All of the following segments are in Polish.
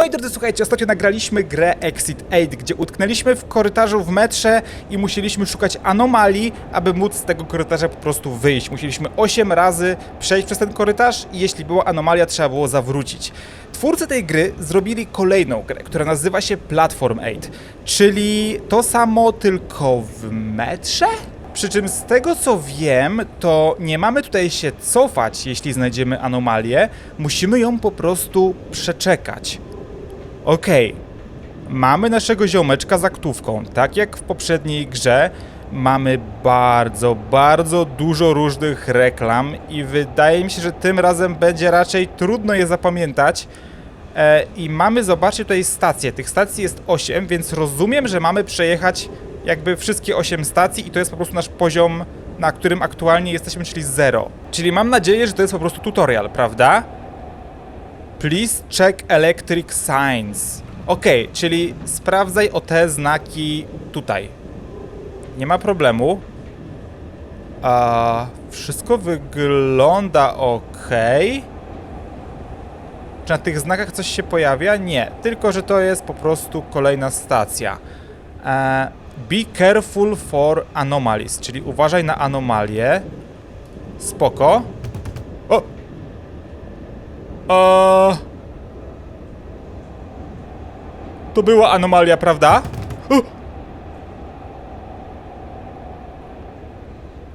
Moi drodzy, słuchajcie, ostatnio nagraliśmy grę Exit 8, gdzie utknęliśmy w korytarzu w metrze i musieliśmy szukać anomalii, aby móc z tego korytarza po prostu wyjść. Musieliśmy 8 razy przejść przez ten korytarz i jeśli była anomalia, trzeba było zawrócić. Twórcy tej gry zrobili kolejną grę, która nazywa się Platform 8, czyli to samo tylko w metrze? Przy czym z tego co wiem, to nie mamy tutaj się cofać, jeśli znajdziemy anomalię, musimy ją po prostu przeczekać. Okej, mamy naszego ziomeczka z aktówką, tak jak w poprzedniej grze. Mamy bardzo, bardzo dużo różnych reklam i wydaje mi się, że tym razem będzie raczej trudno je zapamiętać. E, I mamy, zobaczcie tutaj stacje. Tych stacji jest 8, więc rozumiem, że mamy przejechać jakby wszystkie 8 stacji i to jest po prostu nasz poziom, na którym aktualnie jesteśmy, czyli 0. Czyli mam nadzieję, że to jest po prostu tutorial, prawda? Please check electric signs. Okej, czyli sprawdzaj o te znaki tutaj. Nie ma problemu. A, wszystko wygląda ok. Czy na tych znakach coś się pojawia? Nie, tylko że to jest po prostu kolejna stacja. E, be careful for anomalies, czyli uważaj na anomalie. Spoko. O! O! To była anomalia, prawda? O!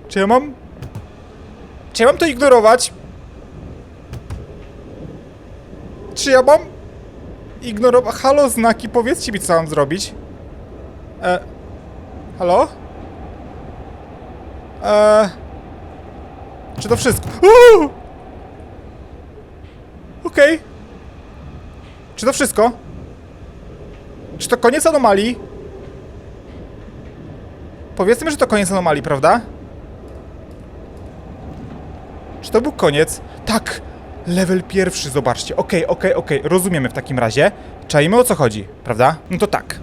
Czy ja mam... Czy ja mam to ignorować? Czy ja mam ignorować... Halo, znaki, powiedzcie mi, co mam zrobić. E... Halo? E... Czy to wszystko? Uuu! Okej. Czy to wszystko? Czy to koniec anomalii? Powiedzmy, że to koniec anomalii, prawda? Czy to był koniec? Tak! Level pierwszy, zobaczcie. Okej, okej, okej, rozumiemy w takim razie. Czajmy o co chodzi, prawda? No to tak.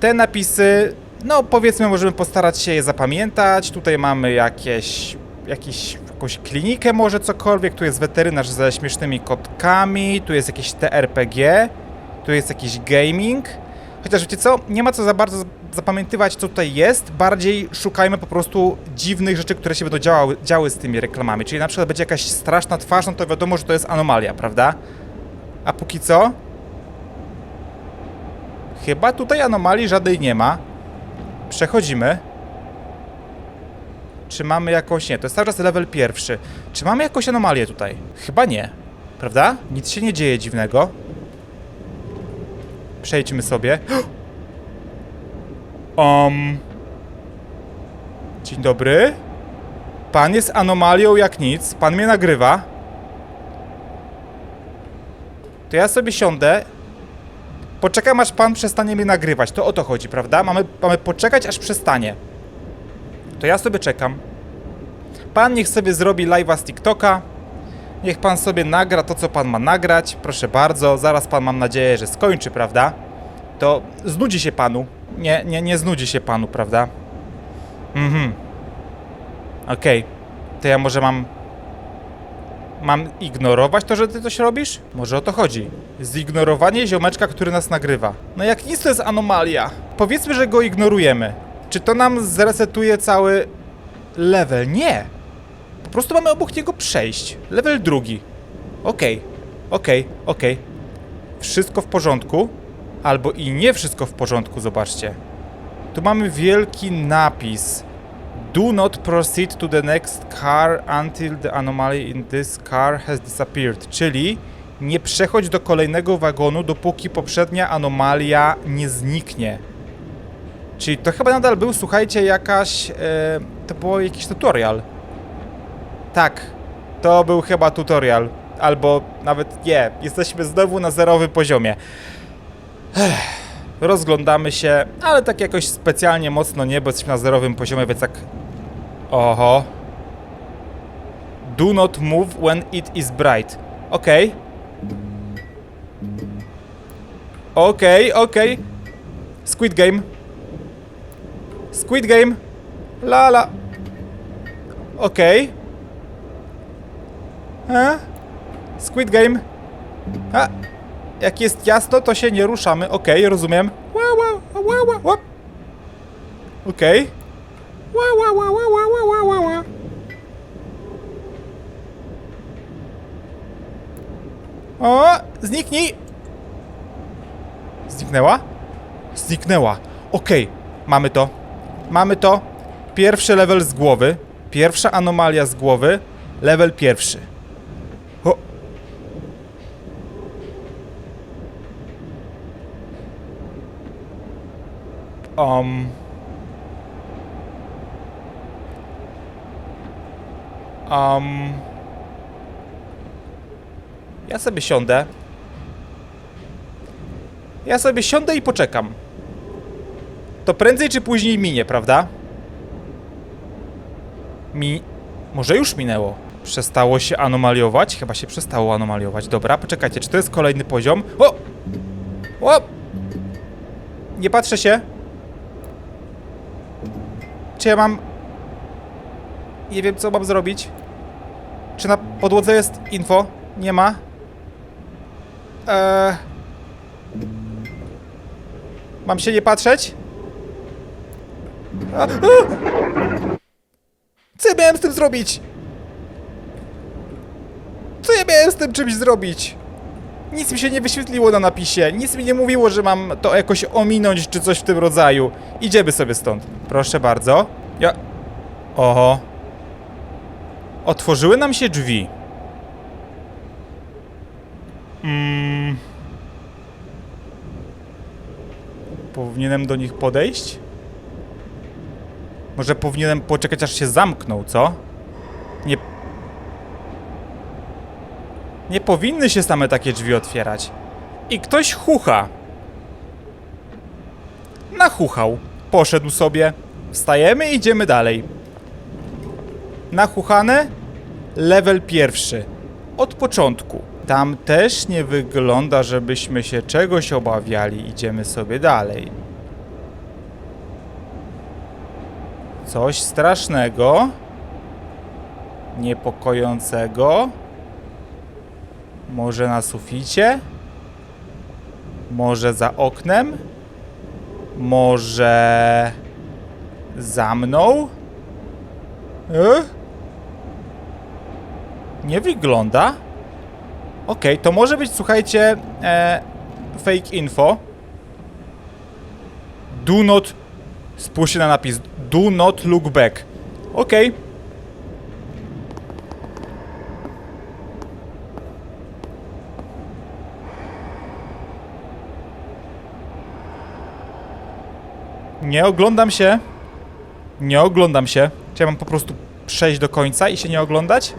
Te napisy, no powiedzmy, możemy postarać się je zapamiętać. Tutaj mamy jakieś, jakieś, jakąś klinikę może cokolwiek. Tu jest weterynarz ze śmiesznymi kotkami. Tu jest jakieś TRPG. Tu jest jakiś gaming. Chociaż wiecie co, nie ma co za bardzo zapamiętywać, co tutaj jest. Bardziej szukajmy po prostu dziwnych rzeczy, które się będą działały, działy z tymi reklamami. Czyli na przykład będzie jakaś straszna twarz, no to wiadomo, że to jest anomalia, prawda? A póki co... Chyba tutaj anomalii żadnej nie ma. Przechodzimy. Czy mamy jakąś... Nie, to jest cały czas level pierwszy. Czy mamy jakąś anomalię tutaj? Chyba nie. Prawda? Nic się nie dzieje dziwnego. Przejdźmy sobie. Um. Dzień dobry. Pan jest anomalią jak nic. Pan mnie nagrywa. To ja sobie siądę. Poczekam aż pan przestanie mnie nagrywać. To o to chodzi, prawda? Mamy, mamy poczekać aż przestanie. To ja sobie czekam. Pan niech sobie zrobi live'a z TikToka. Niech pan sobie nagra to, co pan ma nagrać. Proszę bardzo, zaraz pan mam nadzieję, że skończy, prawda? To znudzi się panu. Nie, nie, nie znudzi się panu, prawda? Mhm. Okej. To ja może mam. Mam ignorować to, że ty coś robisz? Może o to chodzi. Zignorowanie ziomeczka, który nas nagrywa. No jak nic to jest anomalia. Powiedzmy, że go ignorujemy. Czy to nam zresetuje cały level? Nie. Po prostu mamy obok niego przejść. Level drugi. Okej, okej, okej. Wszystko w porządku. Albo i nie wszystko w porządku, zobaczcie. Tu mamy wielki napis. Do not proceed to the next car until the anomaly in this car has disappeared. Czyli nie przechodź do kolejnego wagonu, dopóki poprzednia anomalia nie zniknie. Czyli to chyba nadal był, słuchajcie, jakaś... E, to było jakiś tutorial. Tak, to był chyba tutorial. Albo nawet nie, jesteśmy znowu na zerowym poziomie. Ech, rozglądamy się, ale tak jakoś specjalnie mocno nie, bo jesteśmy na zerowym poziomie, więc tak... Oho. Do not move when it is bright. Okej. Okej, okej. Squid Game. Squid Game. La la. Okej. A? Squid Game. A. jak jest jasno, to się nie ruszamy. Okej, rozumiem. Ła, ła, ła, ła, ła. Okej. Ła, ła, ła, ła, ła, ła, ła. O, zniknij! Zniknęła? Zniknęła. Okej, mamy to. Mamy to. Pierwszy level z głowy. Pierwsza anomalia z głowy. Level pierwszy. O. Um. Um. Ja sobie siądę. Ja sobie siądę i poczekam. To prędzej czy później minie, prawda? Mi... Może już minęło. Przestało się anomaliować? Chyba się przestało anomaliować. Dobra, poczekajcie, czy to jest kolejny poziom? O! O! Nie patrzę się. Czy ja mam... Nie wiem, co mam zrobić. Czy na podłodze jest info? Nie ma. Eee... Mam się nie patrzeć? Co ja miałem z tym zrobić? Co ja miałem z tym czymś zrobić? Nic mi się nie wyświetliło na napisie. Nic mi nie mówiło, że mam to jakoś ominąć czy coś w tym rodzaju. Idziemy sobie stąd. Proszę bardzo. Ja... Oho. Otworzyły nam się drzwi. Mm. Powinienem do nich podejść? Może powinienem poczekać aż się zamkną, co? Nie... Nie powinny się same takie drzwi otwierać. I ktoś chucha. Nachuchał. Poszedł sobie. Wstajemy i idziemy dalej. Nachuchane? Level pierwszy. Od początku. Tam też nie wygląda, żebyśmy się czegoś obawiali. Idziemy sobie dalej. Coś strasznego. Niepokojącego. Może na suficie? Może za oknem? Może za mną? E? Nie wygląda. Okej, to może być, słuchajcie, e, fake info. Do not... Spójrzcie na napis. Do not look back. Okej. Nie oglądam się. Nie oglądam się. Czy ja mam po prostu przejść do końca i się nie oglądać?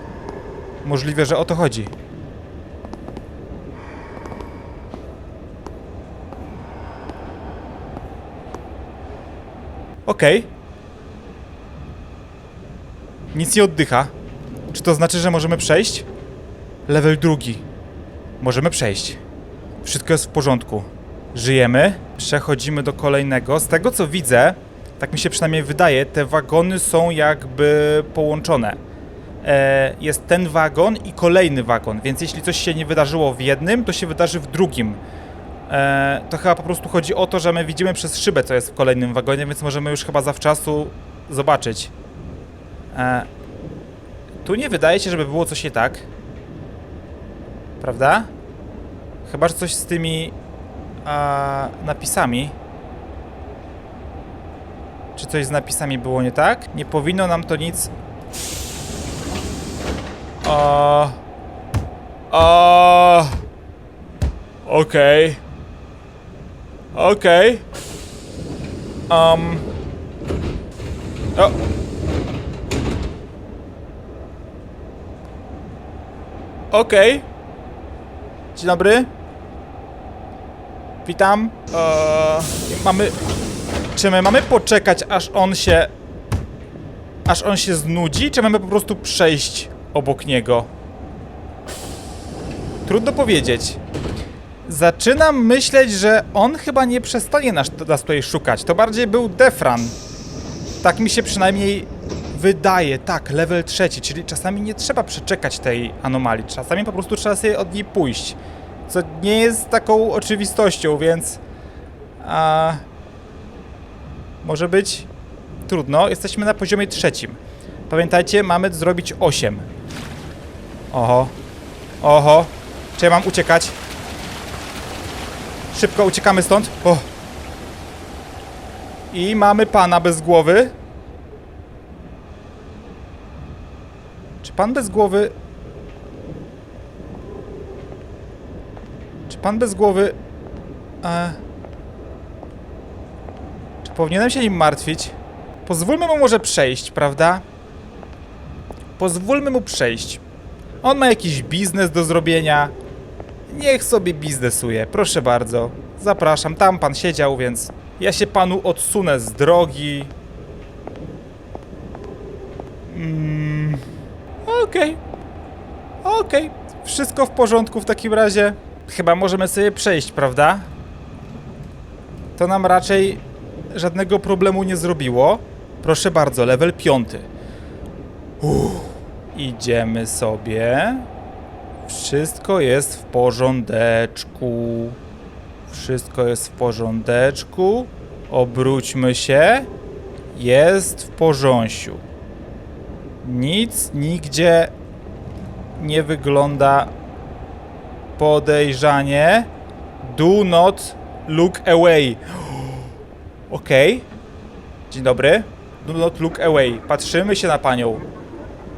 Możliwe, że o to chodzi. Okej. Nic nie oddycha. Czy to znaczy, że możemy przejść? Level drugi. Możemy przejść. Wszystko jest w porządku. Żyjemy. Przechodzimy do kolejnego. Z tego co widzę, tak mi się przynajmniej wydaje, te wagony są jakby połączone. E, jest ten wagon i kolejny wagon, więc jeśli coś się nie wydarzyło w jednym, to się wydarzy w drugim. E, to chyba po prostu chodzi o to, że my widzimy przez szybę, co jest w kolejnym wagonie, więc możemy już chyba zawczasu zobaczyć. E, tu nie wydaje się, żeby było coś nie tak. Prawda? Chyba, że coś z tymi a, napisami. Czy coś z napisami było nie tak? Nie powinno nam to nic... O... O... Okej. Okej. Um. O. Okej. Dzień dobry. Witam. Eee, mamy... Czy my mamy poczekać, aż on się... Aż on się znudzi, czy mamy po prostu przejść obok niego? Trudno powiedzieć. Zaczynam myśleć, że on chyba nie przestanie nas, nas tutaj szukać. To bardziej był Defran. Tak mi się przynajmniej wydaje. Tak, level trzeci, czyli czasami nie trzeba przeczekać tej anomalii. Czasami po prostu trzeba sobie od niej pójść. Co nie jest taką oczywistością, więc... A, może być trudno. Jesteśmy na poziomie trzecim. Pamiętajcie, mamy zrobić 8. Oho. Oho. Czy ja mam uciekać? Szybko uciekamy stąd. O. I mamy pana bez głowy. Czy pan bez głowy... Czy pan bez głowy... E... Czy powinienem się nim martwić? Pozwólmy mu może przejść, prawda? Pozwólmy mu przejść. On ma jakiś biznes do zrobienia. Niech sobie biznesuje, proszę bardzo. Zapraszam, tam pan siedział, więc ja się panu odsunę z drogi. Mm, Okej. Okej. Wszystko w porządku w takim razie. Chyba możemy sobie przejść, prawda? To nam raczej żadnego problemu nie zrobiło. Proszę bardzo, level piąty. Uff. Idziemy sobie. Wszystko jest w porządeczku. Wszystko jest w porządeczku. Obróćmy się. Jest w porządku. Nic nigdzie nie wygląda podejrzanie. Do not look away. Okej. Dzień dobry. Do not look away. Patrzymy się na panią.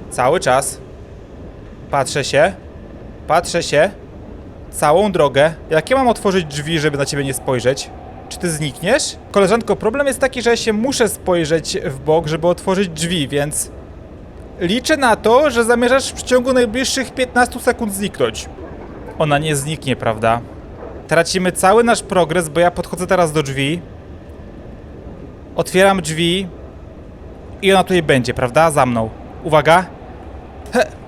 Cały czas. Patrzę się. Patrzę się. Całą drogę. Jak ja mam otworzyć drzwi, żeby na ciebie nie spojrzeć? Czy ty znikniesz? Koleżanko, problem jest taki, że ja się muszę spojrzeć w bok, żeby otworzyć drzwi, więc... Liczę na to, że zamierzasz w ciągu najbliższych 15 sekund zniknąć. Ona nie zniknie, prawda? Tracimy cały nasz progres, bo ja podchodzę teraz do drzwi. Otwieram drzwi. I ona tutaj będzie, prawda? Za mną. Uwaga. He.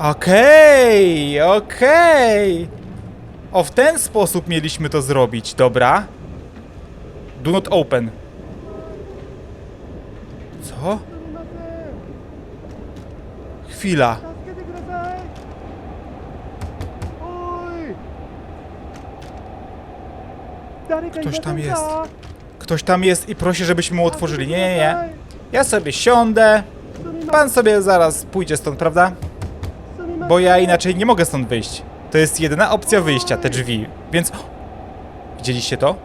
Okej, okay, okej. Okay. O, w ten sposób mieliśmy to zrobić, dobra. Do not open. Co? Chwila. Ktoś tam jest. Ktoś tam jest i prosi, żebyśmy mu otworzyli. Nie, nie, nie. Ja sobie siądę. Pan sobie zaraz pójdzie stąd, prawda? Bo ja inaczej nie mogę stąd wyjść. To jest jedyna opcja wyjścia, te drzwi. Więc. Widzieliście to?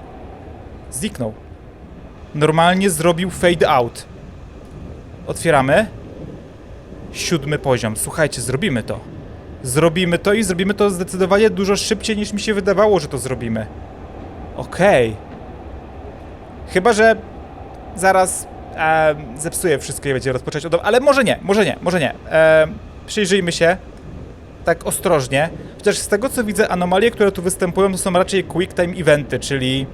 Zniknął. Normalnie zrobił fade out. Otwieramy. Siódmy poziom. Słuchajcie, zrobimy to. Zrobimy to i zrobimy to zdecydowanie dużo szybciej niż mi się wydawało, że to zrobimy. Okej. Chyba, że zaraz e, zepsuję wszystko i będzie rozpocząć od. Ale może nie, może nie, może nie. E, przyjrzyjmy się tak ostrożnie. Chociaż z tego co widzę, anomalie, które tu występują, to są raczej quick time eventy, czyli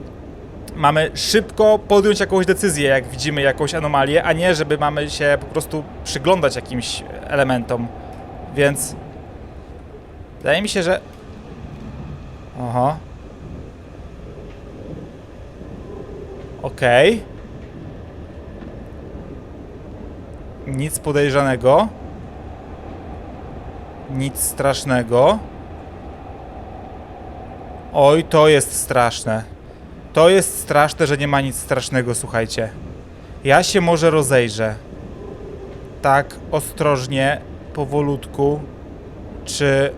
mamy szybko podjąć jakąś decyzję, jak widzimy jakąś anomalię, a nie, żeby mamy się po prostu przyglądać jakimś elementom. Więc wydaje mi się, że. Oho. Okej. Nic podejrzanego. Nic strasznego. Oj, to jest straszne. To jest straszne, że nie ma nic strasznego, słuchajcie. Ja się może rozejrzę. Tak ostrożnie, powolutku. Czy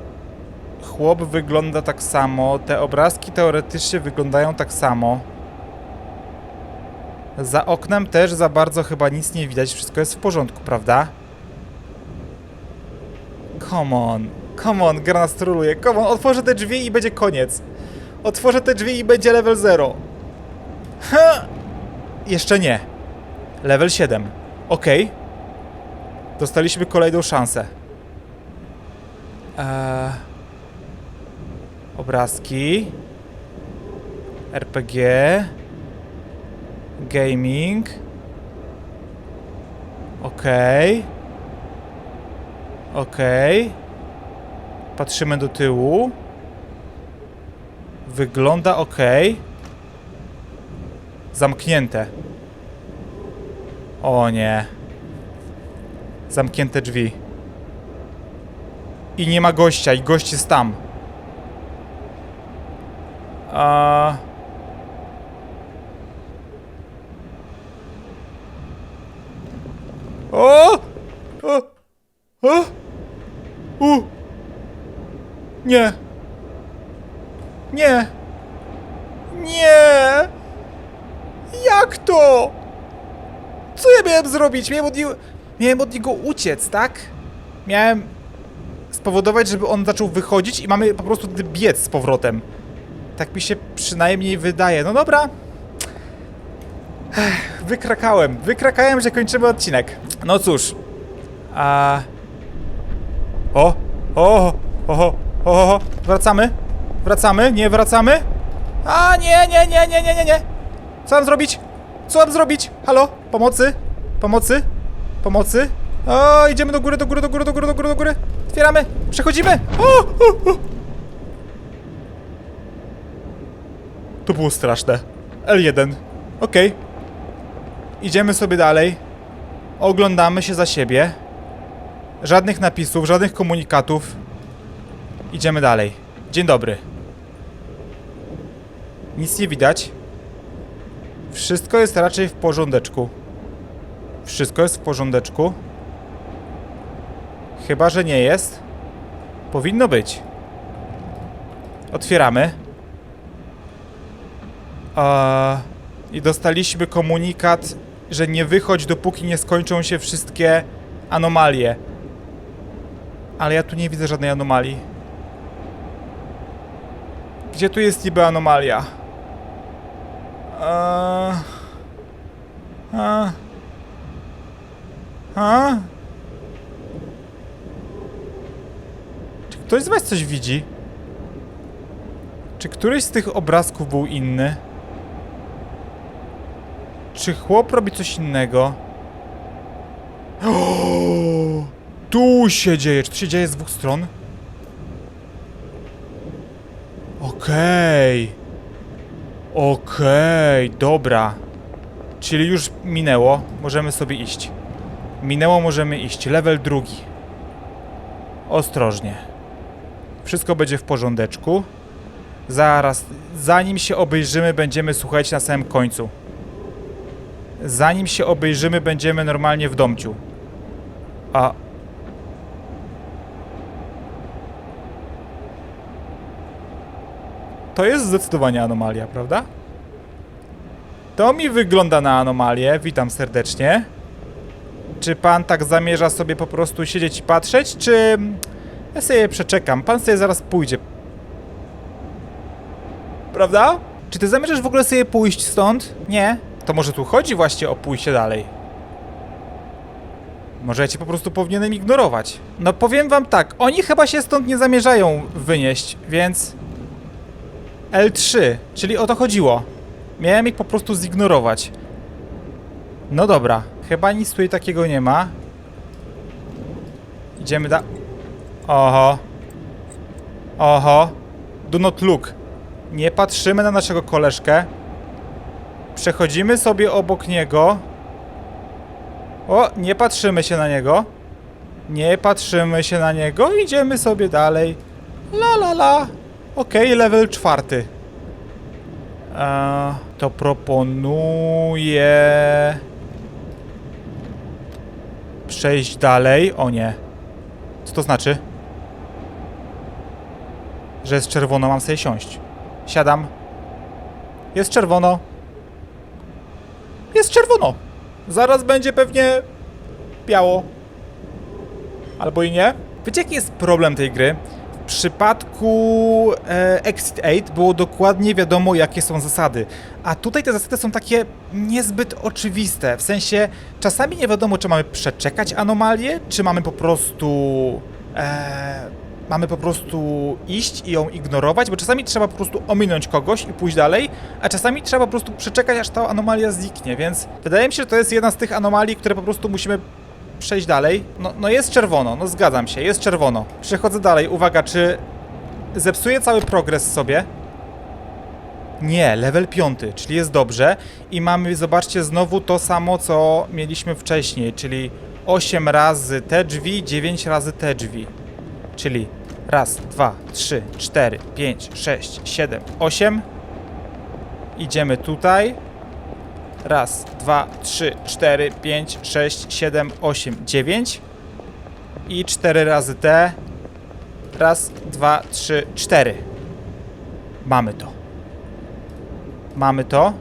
chłop wygląda tak samo? Te obrazki teoretycznie wyglądają tak samo. Za oknem też za bardzo chyba nic nie widać, wszystko jest w porządku, prawda? Come on, come on, gra nas. Come on, otworzę te drzwi i będzie koniec. Otworzę te drzwi i będzie level 0. Ha! Jeszcze nie. Level 7. Okej. Dostaliśmy kolejną szansę. Eee... Obrazki. RPG. Gaming. Okej. Okej. Patrzymy do tyłu. Wygląda ok. Zamknięte. O nie. Zamknięte drzwi. I nie ma gościa, i gość jest tam. A... O! O! O! Nie! Nie! Nie! Jak to? Co ja miałem zrobić? Miałem od, niego, miałem od niego uciec, tak? Miałem spowodować, żeby on zaczął wychodzić i mamy po prostu biec z powrotem. Tak mi się przynajmniej wydaje. No dobra. Ech, wykrakałem. Wykrakałem, że kończymy odcinek. No cóż. A... O! O! O! O! O! Wracamy? Wracamy? Nie wracamy? A nie, nie, nie, nie, nie, nie, nie. Co mam zrobić? Co mam zrobić? Halo? Pomocy? Pomocy? Pomocy? O, idziemy do góry, do góry, do góry, do góry, do góry, do góry. Otwieramy. Przechodzimy. O, o, o. To było straszne. L1. Okej. Idziemy sobie dalej. Oglądamy się za siebie. Żadnych napisów, żadnych komunikatów. Idziemy dalej. Dzień dobry. Nic nie widać. Wszystko jest raczej w porządeczku. Wszystko jest w porządeczku. Chyba, że nie jest. Powinno być. Otwieramy. A, I dostaliśmy komunikat, że nie wychodź, dopóki nie skończą się wszystkie anomalie. Ale ja tu nie widzę żadnej anomalii. Gdzie tu jest niby anomalia? A... A... A? Czy ktoś z was coś widzi? Czy któryś z tych obrazków był inny? Czy chłop robi coś innego? O, tu się dzieje. Czy to się dzieje z dwóch stron? Okej. Okej, dobra. Czyli już minęło. Możemy sobie iść. Minęło, możemy iść. Level drugi. Ostrożnie. Wszystko będzie w porządeczku. Zaraz, zanim się obejrzymy, będziemy słuchać na samym końcu. Zanim się obejrzymy, będziemy normalnie w domciu. A. To jest zdecydowanie anomalia, prawda? To mi wygląda na anomalię. Witam serdecznie. Czy pan tak zamierza sobie po prostu siedzieć i patrzeć, czy ja sobie przeczekam? Pan sobie zaraz pójdzie. Prawda? Czy ty zamierzasz w ogóle sobie pójść stąd? Nie? To może tu chodzi właśnie o pójście dalej? Może ja cię po prostu powinienem ignorować? No powiem wam tak, oni chyba się stąd nie zamierzają wynieść, więc... L3, czyli o to chodziło. Miałem ich po prostu zignorować. No dobra, chyba nic tutaj takiego nie ma. Idziemy da... Oho. Oho. Do not look. Nie patrzymy na naszego koleżkę. Przechodzimy sobie obok niego. O, nie patrzymy się na niego. Nie patrzymy się na niego. Idziemy sobie dalej. La la la. Okej, level czwarty. Eee, to proponuję... Przejść dalej. O nie. Co to znaczy? Że jest czerwono, mam sobie siąść. Siadam. Jest czerwono. Jest czerwono. Zaraz będzie pewnie biało. Albo i nie. Wiecie jaki jest problem tej gry? W przypadku e, Exit 8 było dokładnie wiadomo jakie są zasady. A tutaj te zasady są takie niezbyt oczywiste. W sensie czasami nie wiadomo czy mamy przeczekać anomalię, czy mamy po prostu... E, mamy po prostu iść i ją ignorować, bo czasami trzeba po prostu ominąć kogoś i pójść dalej, a czasami trzeba po prostu przeczekać, aż ta anomalia zniknie, więc wydaje mi się, że to jest jedna z tych anomalii, które po prostu musimy przejść dalej. No, no jest czerwono, no zgadzam się, jest czerwono. Przechodzę dalej, uwaga, czy zepsuję cały progres sobie? Nie, level 5, czyli jest dobrze i mamy, zobaczcie, znowu to samo, co mieliśmy wcześniej, czyli 8 razy te drzwi, 9 razy te drzwi. Czyli raz, dwa, trzy, cztery, pięć, sześć, siedem, osiem. Idziemy tutaj. Raz, dwa, trzy, cztery, pięć, sześć, siedem, osiem, dziewięć. I cztery razy T. Raz, dwa, trzy, cztery. Mamy to. Mamy to.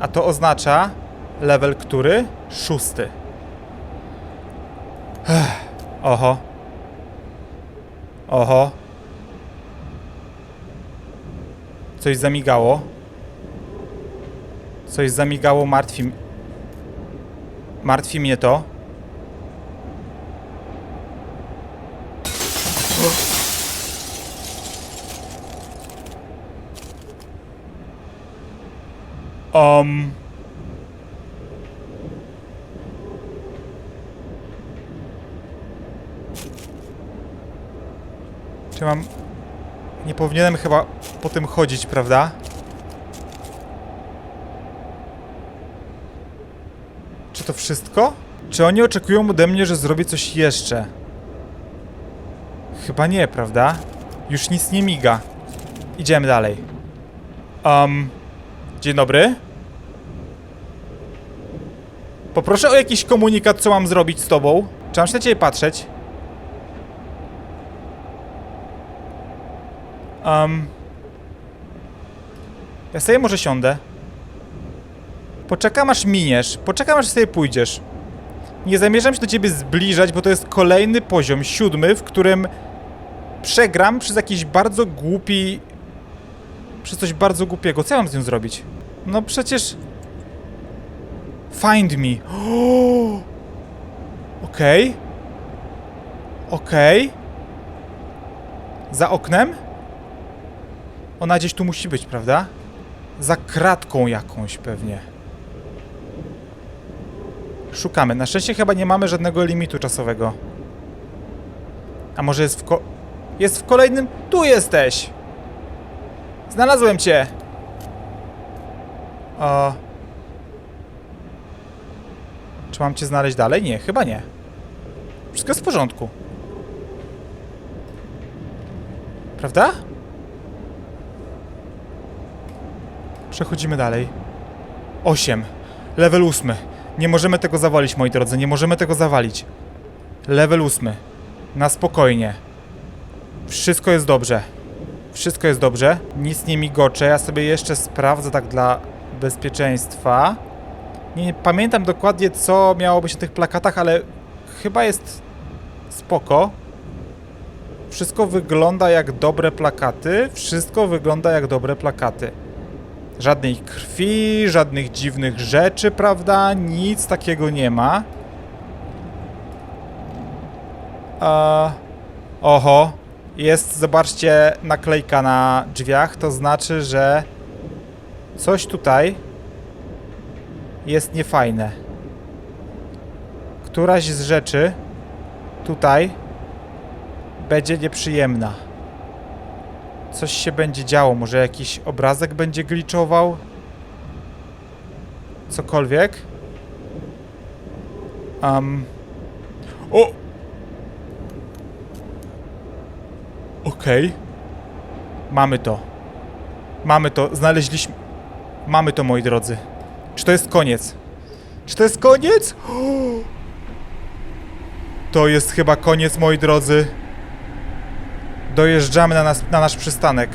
A to oznacza level który? Szósty. Oho. Oho. Coś zamigało. Coś zamigało, martwi... Martwi mnie to. Um... Czy mam... Nie powinienem chyba po tym chodzić, prawda? To wszystko? Czy oni oczekują ode mnie, że zrobię coś jeszcze? Chyba nie, prawda? Już nic nie miga. Idziemy dalej. Um... Dzień dobry. Poproszę o jakiś komunikat, co mam zrobić z tobą. Czy mam się na ciebie patrzeć? Um. Ja sobie może siądę. Poczekam aż miniesz. Poczekam aż sobie pójdziesz. Nie zamierzam się do ciebie zbliżać, bo to jest kolejny poziom, siódmy, w którym przegram przez jakiś bardzo głupi... Przez coś bardzo głupiego. Co ja mam z nią zrobić? No przecież... Find me. Okej. Okej. Za oknem? Ona gdzieś tu musi być, prawda? Za kratką jakąś pewnie. Szukamy. Na szczęście chyba nie mamy żadnego limitu czasowego. A może jest w ko... Jest w kolejnym... Tu jesteś! Znalazłem cię! O... Czy mam cię znaleźć dalej? Nie, chyba nie. Wszystko jest w porządku. Prawda? Przechodzimy dalej. 8. Level 8. Nie możemy tego zawalić, moi drodzy. Nie możemy tego zawalić. Level 8. Na spokojnie. Wszystko jest dobrze. Wszystko jest dobrze. Nic nie migocze. Ja sobie jeszcze sprawdzę tak dla bezpieczeństwa. Nie, nie pamiętam dokładnie, co miało być na tych plakatach, ale chyba jest spoko. Wszystko wygląda jak dobre plakaty. Wszystko wygląda jak dobre plakaty. Żadnej krwi, żadnych dziwnych rzeczy, prawda? Nic takiego nie ma. Oho. Jest, zobaczcie, naklejka na drzwiach. To znaczy, że coś tutaj jest niefajne. Któraś z rzeczy tutaj będzie nieprzyjemna. Coś się będzie działo, może jakiś obrazek będzie glitchował? Cokolwiek? Um. O! Okej. Mamy to. Mamy to, znaleźliśmy... Mamy to, moi drodzy. Czy to jest koniec? Czy to jest koniec? To jest chyba koniec, moi drodzy. Dojeżdżamy na, nas, na nasz przystanek.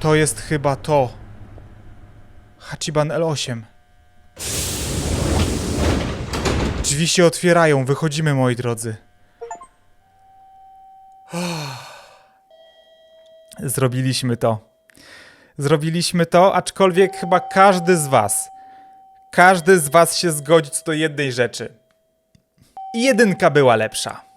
To jest chyba to. Hachiban L8. Drzwi się otwierają, wychodzimy, moi drodzy. Zrobiliśmy to. Zrobiliśmy to, aczkolwiek chyba każdy z was, każdy z was się zgodzi co do jednej rzeczy. Jedynka była lepsza.